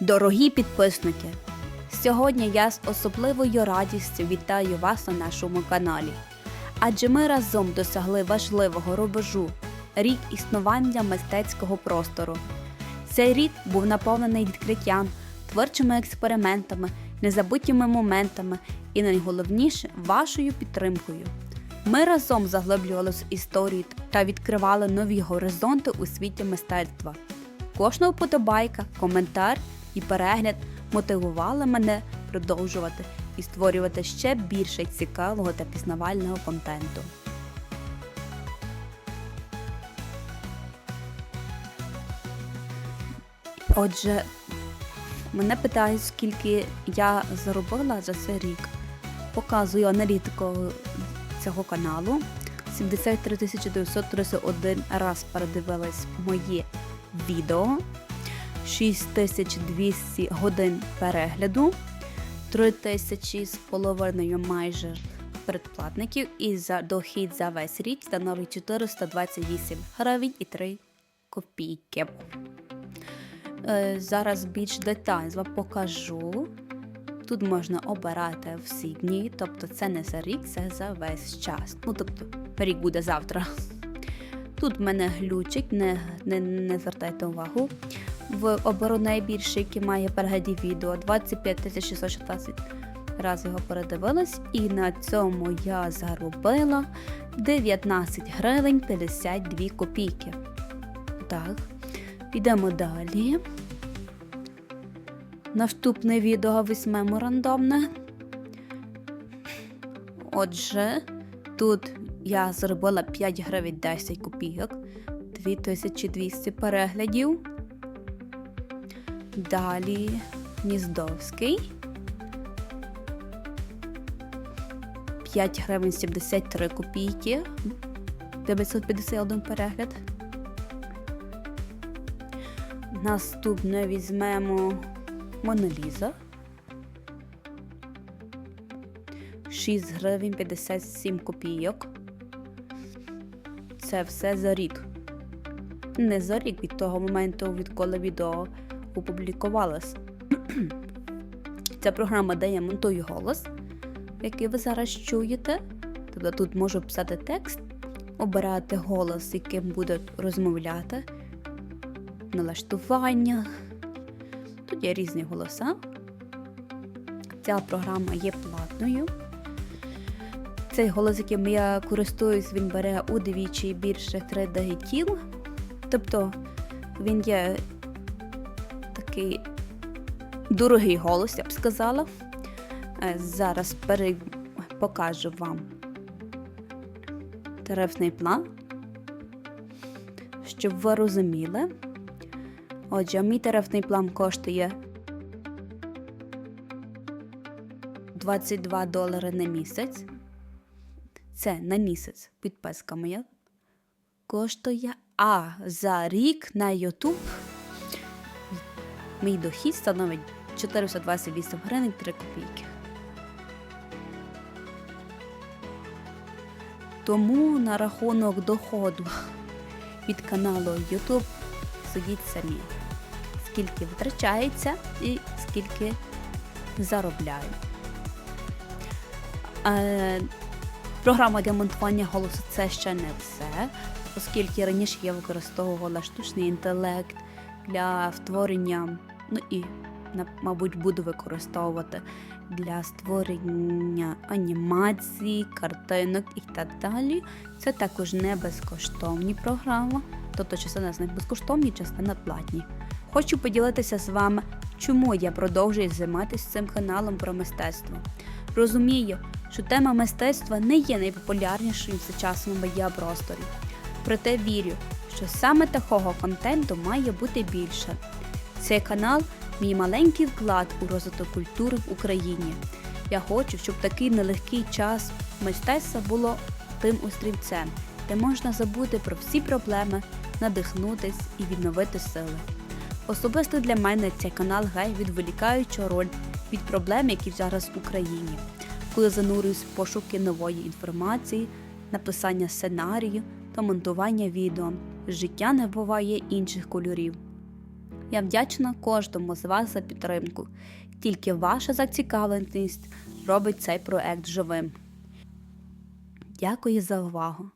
Дорогі підписники! Сьогодні я з особливою радістю вітаю вас на нашому каналі. Адже ми разом досягли важливого рубежу рік існування мистецького простору. Цей рік був наповнений відкриттям, творчими експериментами, незабутніми моментами і найголовніше вашою підтримкою. Ми разом заглиблювалися в історії та відкривали нові горизонти у світі мистецтва. Кожна вподобайка, коментар і перегляд мотивували мене продовжувати і створювати ще більше цікавого та пізнавального контенту. Отже, мене питають, скільки я заробила за цей рік. Показую аналітику цього каналу. 73 931 раз передивились моє відео, 6200 годин перегляду, 3000 з половиною майже предплатників і за дохід за весь рік становить 428 гривень і 3 копійки. Е, Зараз більш детально покажу. Тут можна обирати всі дні, тобто це не за рік, це за весь час. Ну, тобто, рік буде завтра. Тут в мене глючить, не, не, не звертайте увагу. В оберу найбільше, який має перегляді відео, 25 616 раз його передивилась, і на цьому я заробила 19 гривень 52 копійки. Так, підемо далі. Наступне відео візьмемо рандомне. Отже, тут я зробила 5 гривень 10 копійок, 2200 переглядів. Далі Гніздовський. 5 гривень 73 копійки. 951 перегляд. Наступне візьмемо Моноліза. 6 гривень 57 копійок. Це все за рік. Не за рік від того моменту, відколи відео опублікувалось. Ця програма, я монтую голос, який ви зараз чуєте. Тобто тут можу писати текст, обирати голос, яким буду розмовляти, налаштування. Тут є різні голоса. Ця програма є платною. Цей голос, яким я користуюсь, він бере удвічі більше 3D тіл. Тобто він є такий дорогий голос, я б сказала. Е, Зараз пере... покажу вам тарифний план, щоб ви розуміли. Отже, мій тарифний план коштує 22 долари на місяць. Це на місяць підписка моя. Коштує. А за рік на YouTube мій дохід становить 428 гривень 3 копійки. Тому на рахунок доходу від каналу YouTube судіть самі, скільки витрачається і скільки заробляю. Програма для монтування голосу це ще не все, оскільки раніше я використовувала штучний інтелект для створення, ну і, мабуть, буду використовувати для створення анімацій, картинок і так далі. Це також не безкоштовні програми, тобто частина з них безкоштовні, частина платні. Хочу поділитися з вами, чому я продовжую займатися цим каналом про мистецтво. Розумію, що тема мистецтва не є найпопулярнішою в сучасному медіапросторі. Проте вірю, що саме такого контенту має бути більше. Цей канал мій маленький вклад у розвиток культури в Україні. Я хочу, щоб такий нелегкий час мистецтва було тим острівцем, де можна забути про всі проблеми, надихнутись і відновити сили. Особисто для мене цей канал грає відволікаючу роль від проблем, які зараз в Україні, коли занурююсь в пошуки нової інформації, написання сценарію та монтування відео. Життя не буває інших кольорів. Я вдячна кожному з вас за підтримку. Тільки ваша зацікавленість робить цей проект живим. Дякую за увагу!